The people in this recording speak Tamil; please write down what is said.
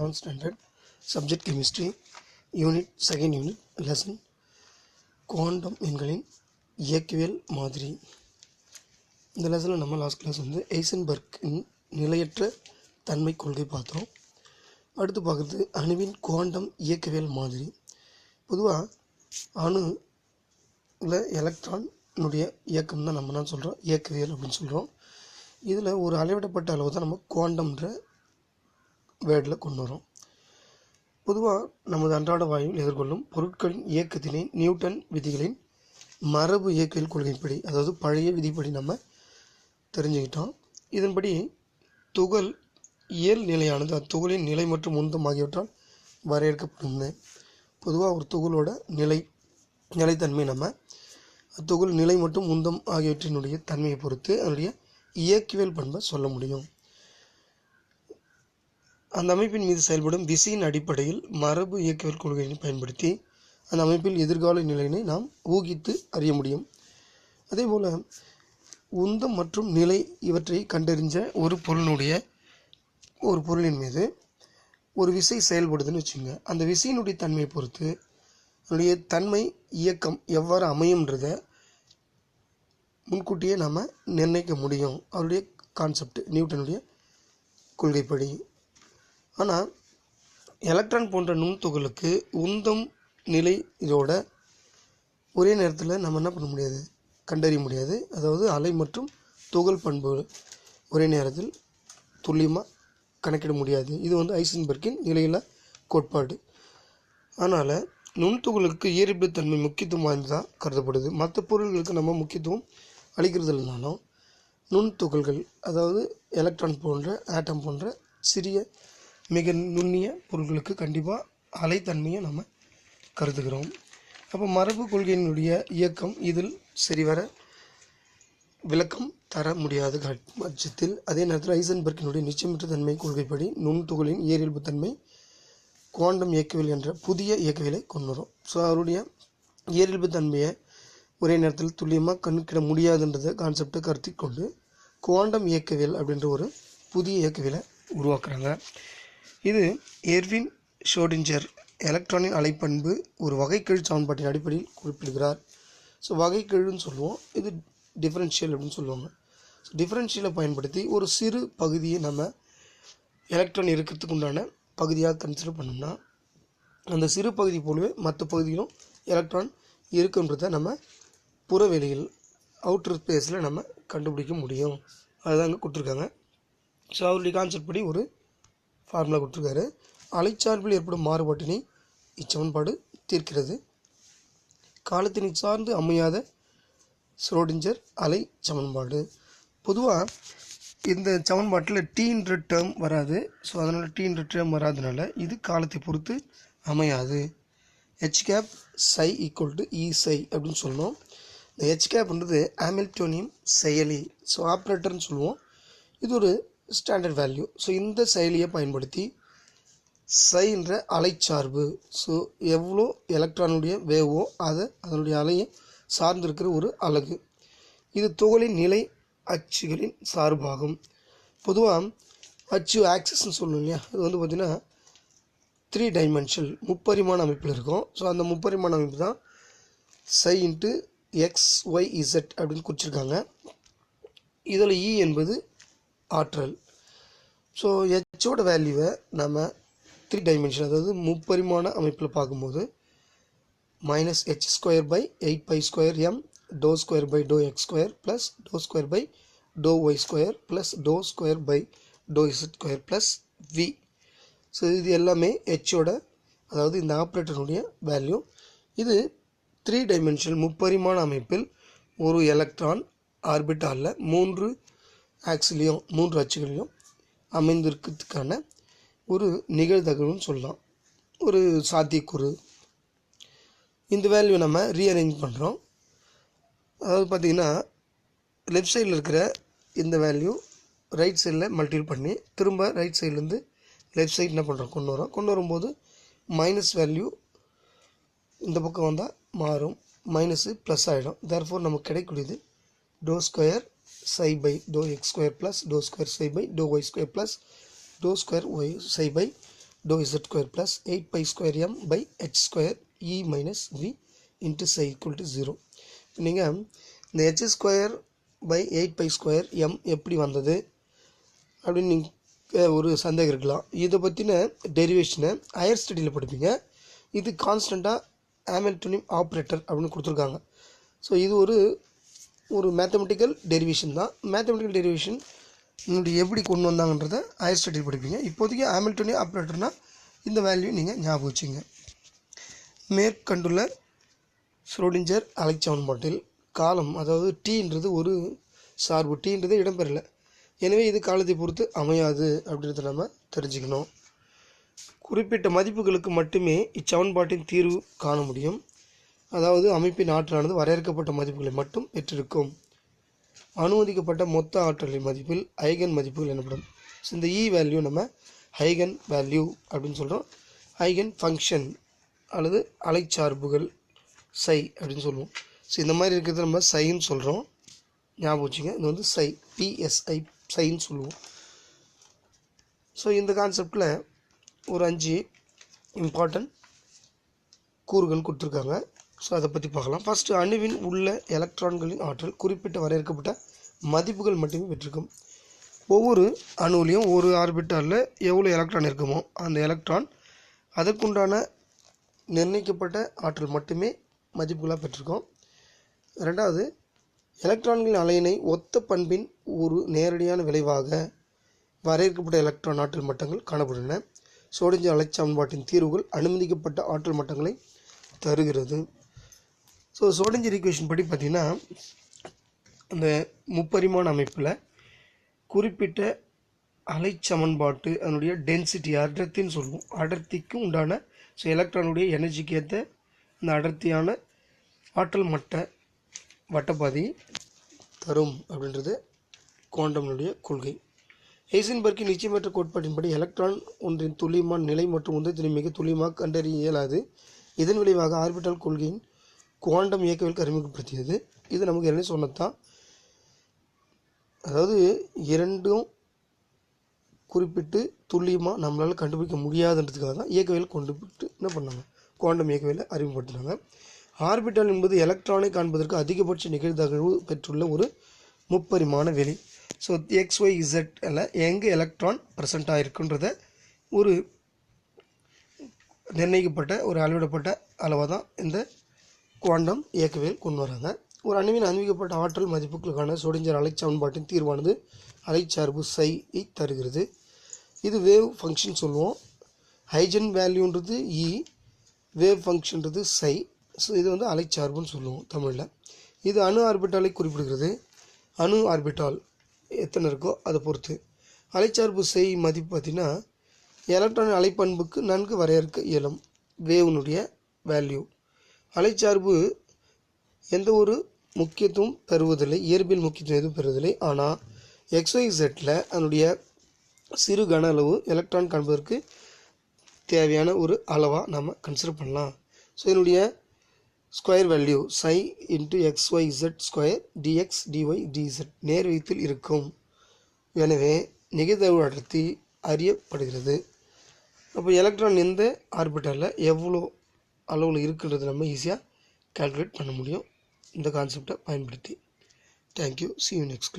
Eleventh standard subject chemistry unit second unit lesson quantum எண்களின் இயக்கவியல் மாதிரி. இந்த லெசனில் நம்ம லாஸ்ட் கிளாஸ் வந்து எய்சன்பர்க்கின் நிலையற்ற தன்மை கொள்கை பார்த்தோம். அடுத்து பார்க்குறது அணுவின் குவாண்டம் இயக்கவியல் மாதிரி. பொதுவாக அணுவில் எலக்ட்ரானுடைய இயக்கம் தான் நம்ம என்ன சொல்கிறோம் இயக்கவியல் அப்படின்னு சொல்கிறோம் இதில் ஒரு அளவிடப்பட்ட அளவு தான் நம்ம குவாண்டம்ன்ற வேர்டில் கொண்டு வரோம். பொதுவாக நமது அன்றாட வாழ்வில் எதிர்கொள்ளும் பொருட்களின் இயக்கத்தினை நியூட்டன் விதிகளின் மரபு இயக்கவியல் கொள்கைப்படி அதாவது பழைய விதிப்படி நம்ம தெரிஞ்சுக்கிட்டோம். இதன்படி துகள் இயல் நிலையானது அத்துகளின் நிலை மற்றும் உந்தம் ஆகியவற்றால் வரையறுக்கப்படுகிறது பொதுவாக ஒரு துகளோட நிலை நிலைத்தன்மை நம்ம அத்துகள் நிலை மற்றும் உந்தம் ஆகியவற்றினுடைய தன்மையை பொறுத்து அதனுடைய இயக்கியல் பண்பை சொல்ல முடியும். அந்த அமைப்பின் மீது செயல்படும் விசையின் அடிப்படையில் மரபு இயக்கவியல் கொள்கையை பயன்படுத்தி அந்த அமைப்பில் எதிர்கால நிலையினை நாம் ஊகித்து அறிய முடியும். அதேபோல் உந்தம் மற்றும் நிலை இவற்றை கண்டறிஞ்ச ஒரு பொருளினுடைய ஒரு பொருளின் மீது ஒரு விசை செயல்படுதுன்னு வச்சுங்க அந்த விசையினுடைய தன்மையை பொறுத்து அதனுடைய தன்மை இயக்கம் எவ்வாறு அமையும்ன்றத முன்கூட்டியே நாம் நிர்ணயிக்க முடியும். அவருடைய கான்செப்ட் நியூட்டனுடைய கொள்கைப்படி. ஆனால் எலக்ட்ரான் போன்ற நுண்துகளுக்கு உந்தம் நிலை இதோட ஒரே நேரத்தில் நம்ம என்ன பண்ண முடியாது? கண்டறிய முடியாது. அதாவது அலை மற்றும் துகள் பண்புகள் ஒரே நேரத்தில் துல்லியமாக கணக்கிட முடியாது. இது வந்து ஐசன்பர்க்கின் நிலையில கோட்பாடு. அதனால் நுண்துகளுக்கு இயற்பித்தன்மை முக்கியத்துவம் வாய்ந்ததாக கருதப்படுது. மற்ற பொருள்களுக்கு நம்ம முக்கியத்துவம் அளிக்கிறது இல்லைனாலும் நுண்துகள்கள் அதாவது எலக்ட்ரான் போன்ற ஆட்டம் போன்ற சிறிய மிக நுண்ணிய பொருட்களுக்கு கண்டிப்பாக அலைத்தன்மையை நம்ம கருதுகிறோம். அப்போ மரபு கொள்கையினுடைய இயக்கம் இதில் சரிவர விளக்கம் தர முடியாத கட்- பட்சத்தில். அதே நேரத்தில் ஐசன்பர்க்கினுடைய நிச்சயமற்ற தன்மை கொள்கைப்படி நுண்துகளின் ஏரியல்பு தன்மை குவாண்டம் இயக்கவியல் என்ற புதிய இயக்கவியலை கொண்டு வரும் ஸோ அவருடைய இயற்பியல்பு தன்மையை ஒரே நேரத்தில் துல்லியமாக கணக்கிட முடியாதுன்றத கான்செப்டை கருத்தி கொண்டு குவாண்டம் இயக்கவியல் அப்படின்ற ஒரு புதிய இயக்கவியலை உருவாக்குறாங்க. இது எர்வின் ஷோடிஞ்சர் எலக்ட்ரானின் அலைப்பண்பு ஒரு வகைக்கெழு சமன்பாட்டின் அடிப்படையில் குறிப்பிடுகிறார். ஸோ வகைக்கெழுன்னு சொல்லுவோம். இது டிஃப்ரென்ஷியல் அப்படின்னு சொல்லுவாங்க. ஸோ டிஃப்ரென்ஷியலை பயன்படுத்தி ஒரு சிறு பகுதியை நம்ம எலக்ட்ரான் இருக்கிறதுக்கு உண்டான பகுதியாக கன்சிடர் பண்ணோம்னா அந்த சிறு பகுதி போலவே மற்ற பகுதியிலும் எலக்ட்ரான் இருக்குன்றத நம்ம புறவெளியில் அவுட்டர் ஸ்பேஸில் நம்ம கண்டுபிடிக்க முடியும். அதுதான் அங்கே கொடுத்துருக்காங்க. ஸோ அவருடைய கான்செப்ட் படி ஒரு ஃபார்முலா கொடுத்துருக்காரு. அலைச்சார்பில் ஏற்படும் மாறுபாட்டினை இச்சமன்பாடு தீர்க்கிறது. காலத்தினை சார்ந்து அமையாத ஸ்ரோடிஞ்சர் அலை சமன்பாடு பொதுவாக இந்த சமன்பாட்டில் டீன்ற டேர்ம் வராது. ஸோ அதனால் டீன்ற டேர்ம் வராதனால இது காலத்தை பொறுத்து அமையாது. H cap psi equal to E psi அப்படின்னு சொல்லணும் இந்த ஹெச் கேப்ன்றது ஆமில்டோனியம் செயலி. ஸோ ஆப்ரேட்டர்னு சொல்லுவோம். இது ஒரு ஸ்டாண்டர்ட் வேல்யூ ஸோ இந்த செயலியை பயன்படுத்தி சைன்ற அலைச்சார்பு. ஸோ எவ்வளோ எலக்ட்ரானுடைய வேவோ அதை அதனுடைய அலையை சார்ந்திருக்கிற ஒரு அலகு. இது துகளின் நிலை அச்சுகளின் சார்பாகும். பொதுவாக அச்சு ஆக்சஸ்ன்னு சொல்லணும் இல்லையா? அது வந்து பார்த்திங்கன்னா த்ரீ டைமென்ஷனல் முப்பரிமாண அமைப்பில் இருக்கும். ஸோ அந்த முப்பரிமாண அமைப்பு தான் psi into X Y Z அப்படின்னு குறிச்சிருக்காங்க. இதில் இ என்பது ஆற்றல். ஸோ ஹெச்சோட வேல்யூவை நம்ம த்ரீ டைமென்ஷன் அதாவது முப்பரிமாண அமைப்பில் பார்க்கும்போது minus h square by eight pi square m do square by do x square plus do square by do y square plus do square by do z square plus V so இது எல்லாமே ஹெச்சோட அதாவது இந்த ஆப்ரேட்டருடைய வேல்யூ இது த்ரீ டைமென்ஷனல் முப்பரிமாண அமைப்பில் ஒரு எலக்ட்ரான் ஆர்பிட்டாலில் மூன்று ஆக்ஸ்லேயும் மூன்று அச்சுகளிலும் அமைந்திருக்கிறதுக்கான ஒரு நிகழ்தகவுன்னு சொல்லலாம். ஒரு சாத்தியக்கூறு. இந்த வேல்யூ நம்ம ரீஅரேஞ்ச் பண்ணுறோம் அதாவது பார்த்திங்கன்னா லெஃப்ட் சைடில் இருக்கிற இந்த வேல்யூ ரைட் சைடில் மல்டிபிள் பண்ணி திரும்ப ரைட் சைட்லேருந்து லெஃப்ட் சைடு என்ன பண்ணுறோம் கொண்டு வரோம். கொண்டு வரும்போது மைனஸ் வேல்யூ இந்த பக்கம் வந்தால் மாறும். மைனஸு ப்ளஸ் ஆகிடும் தேர்ஃபோர் நமக்கு கிடைக்கக்கூடியது do square psi by do x square plus do square psi by do y square plus do square y psi by do z square plus eight pi square m by h square E minus V into psi equal to zero நீங்கள் இந்த h square by eight pi square m எப்படி வந்தது? அப்படின்னு நீங்கள் ஒரு சந்தேகம் இருக்கலாம். இதை பற்றின டெரிவேஷனை ஹையர் ஸ்டடியில் படிப்பீங்க. இது கான்ஸ்டண்ட்டாக ஹாமில்டோனியம் ஆப்ரேட்டர் அப்படின்னு கொடுத்துருக்காங்க. ஸோ இது ஒரு ஒரு மேத்தமெட்டிக்கல் டெரிவேஷன் தான். மேத்தமெட்டிக்கல் டெரிவேஷன் இன்னுடைய எப்படி கொண்டு வந்தாங்கன்றத ஹையர் ஸ்டடி படிப்பீங்க. இப்போதைக்கு ஆமில்டோனிய ஆப்ரேட்டர்னால் இந்த வேல்யூ நீங்கள் ஞாபகம் வச்சுங்க. மேற்கண்டுள்ள ஸ்ரோடிஞ்சர் அலைச்சமன்பாட்டில் காலம் அதாவது டீன்றது ஒரு சார்பு டீன்றது இடம்பெறலை. எனவே இது காலத்தை பொறுத்து அமையாது அப்படின்றத நம்ம தெரிஞ்சுக்கணும். குறிப்பிட்ட மதிப்புகளுக்கு மட்டுமே இச்சமன்பாட்டின் தீர்வு காண முடியும். அதாவது அமைப்பின் ஆற்றலானது வரையறுக்கப்பட்ட மதிப்புகளை மட்டும் பெற்றிருக்கும். அனுமதிக்கப்பட்ட மொத்த ஆற்றலின் மதிப்பில் ஐகன் மதிப்புகள் எனப்படும். ஸோ இந்த e இ வேல்யூ நம்ம ஐகன் வேல்யூ அப்படின்னு சொல்கிறோம் ஐகன் ஃபங்க்ஷன் அல்லது அலைச்சார்புகள் சை அப்படின்னு சொல்லுவோம். ஸோ இந்த மாதிரி இருக்கிறது நம்ம சைன்னு சொல்கிறோம் ஞாபகம் வச்சுங்க. இது வந்து சை பிஎஸ்ஐ சைன்னு சொல்லுவோம். ஸோ இந்த கான்செப்டில் ஒரு அஞ்சு இம்பார்ட்டன்ட் கூறுகள் கொடுத்துருக்காங்க. ஸோ அதை பற்றி பார்க்கலாம். ஃபஸ்ட்டு அணுவின் உள்ள எலக்ட்ரான்களின் ஆற்றல் குறிப்பிட்ட வரையறுக்கப்பட்ட மதிப்புகள் மட்டுமே பெற்றிருக்கும். ஒவ்வொரு அணுவிலையும் ஒரு ஆர்பிட்டாலில் எவ்வளோ எலக்ட்ரான் இருக்குமோ அந்த எலக்ட்ரான் அதற்குண்டான நிர்ணயிக்கப்பட்ட ஆற்றல் மட்டுமே மதிப்புகளாக பெற்றிருக்கோம். ரெண்டாவது எலக்ட்ரான்களின் அலையினை ஒத்த பண்பின் ஒரு நேரடியான விளைவாக வரையறுக்கப்பட்ட எலக்ட்ரான் ஆற்றல் மட்டங்கள் காணப்படுகின்றன. சோடிஞ்ச அலைச்சமன்பாட்டின் தீர்வுகள் அனுமதிக்கப்பட்ட ஆற்றல் மட்டங்களை தருகிறது. ஸோ சோடிஞ்சர் ஈக்குவேஷன் படி பார்த்திங்கன்னா அந்த முப்பரிமாண அமைப்பில் குறிப்பிட்ட அலைச்சமன்பாட்டு அதனுடைய டென்சிட்டி அடர்த்தின்னு சொல்லுவோம். அடர்த்திக்கு உண்டான ஸோ எலக்ட்ரானுடைய எனர்ஜிக்கு ஏற்ற இந்த அடர்த்தியான ஆற்றல் மட்ட வட்டப்பாதையை தரும் அப்படின்றது குவாண்டம்னுடைய கொள்கை. ஹெய்சன்பர்க்கின் நிச்சயமற்ற கோட்பாட்டின்படி எலக்ட்ரான் ஒன்றின் துல்லியமான நிலை மற்றும் உந்தத்தினை மிக துல்லியமாக கண்டறிய இயலாது. இதன் விளைவாக ஆர்பிட்டல் கொள்கையின் குவாண்டம் இயக்கவியல் அறிமுகப்படுத்தியது இது நமக்கு என்ன சொன்னதான் அதாவது இரண்டும் குறிப்பிட்டு துல்லியமாக நம்மளால் கண்டுபிடிக்க முடியாதுன்றதுக்காக தான் இயக்கவியல் கொண்டு போட்டு என்ன பண்ணாங்க? குவாண்டம் இயக்கவியலை அறிமுகப்படுத்தினாங்க. ஆர்பிட்டல் என்பது எலக்ட்ரானை காண்பதற்கு அதிகபட்ச நிகழ்தகவு பெற்றுள்ள ஒரு முப்பரிமாண வெளி. ஸோ எக்ஸ் ஒய் இசட் எல்லாம் எங்கே எலக்ட்ரான் ப்ரெசண்ட்டாக இருக்குன்றத ஒரு நிர்ணயிக்கப்பட்ட ஒரு அளவிடப்பட்ட அளவாக தான் இந்த குவாண்டம் இயக்கவியல் கொண்டு வராங்க. ஒரு அணுவின் அணிவிக்கப்பட்ட ஆற்றல் மதிப்புகளுக்கான சோடிஞ்சர் அலைச்சமன்பாட்டின் தீர்வானது அலைச்சார்பு சையை தருகிறது. இது வேவ் ஃபங்க்ஷன் சொல்லுவோம். ஹைஜன் வேல்யூன்றது இ வேவ் ஃபங்க்ஷன்றது சை ஸோ இது வந்து அலைச்சார்புன்னு சொல்லுவோம் தமிழில். இது அணு ஆர்பிட்டாலை குறிப்பிடுகிறது. அணு ஆர்பிட்டால் எத்தனை இருக்கோ அதை பொறுத்து. அலைச்சார்பு செய் மதிப்பு பார்த்திங்கன்னா எலக்ட்ரான் அலைப்பண்புக்கு நன்கு வரையறுக்க இயலும். வேவனுடைய வேல்யூ அலைச்சார்பு எந்த ஒரு முக்கியத்துவம் பெறுவதில்லை இயற்பியல் முக்கியத்துவம் எதுவும் பெறுவதில்லை. ஆனால் எக்ஸ்ஒய் செட்டில் அதனுடைய சிறு கன அளவு எலக்ட்ரான் காண்பதற்கு தேவையான ஒரு அளவாக நம்ம கன்சிடர் பண்ணலாம். ஸோ இதனுடைய square value psi into x y z square dx dy dz நேர் விகிதத்தில் இருக்கும். எனவே நிகழ்தகவு அடர்த்தி அறியப்படுகிறது. அப்போ எலக்ட்ரான் எந்த ஆர்பிட்டலில் எவ்வளோ அளவில் இருக்குன்றது நம்ம ஈஸியாக கால்குலேட் பண்ண முடியும். இந்த கான்செப்டை பயன்படுத்தி. Thank you see you next class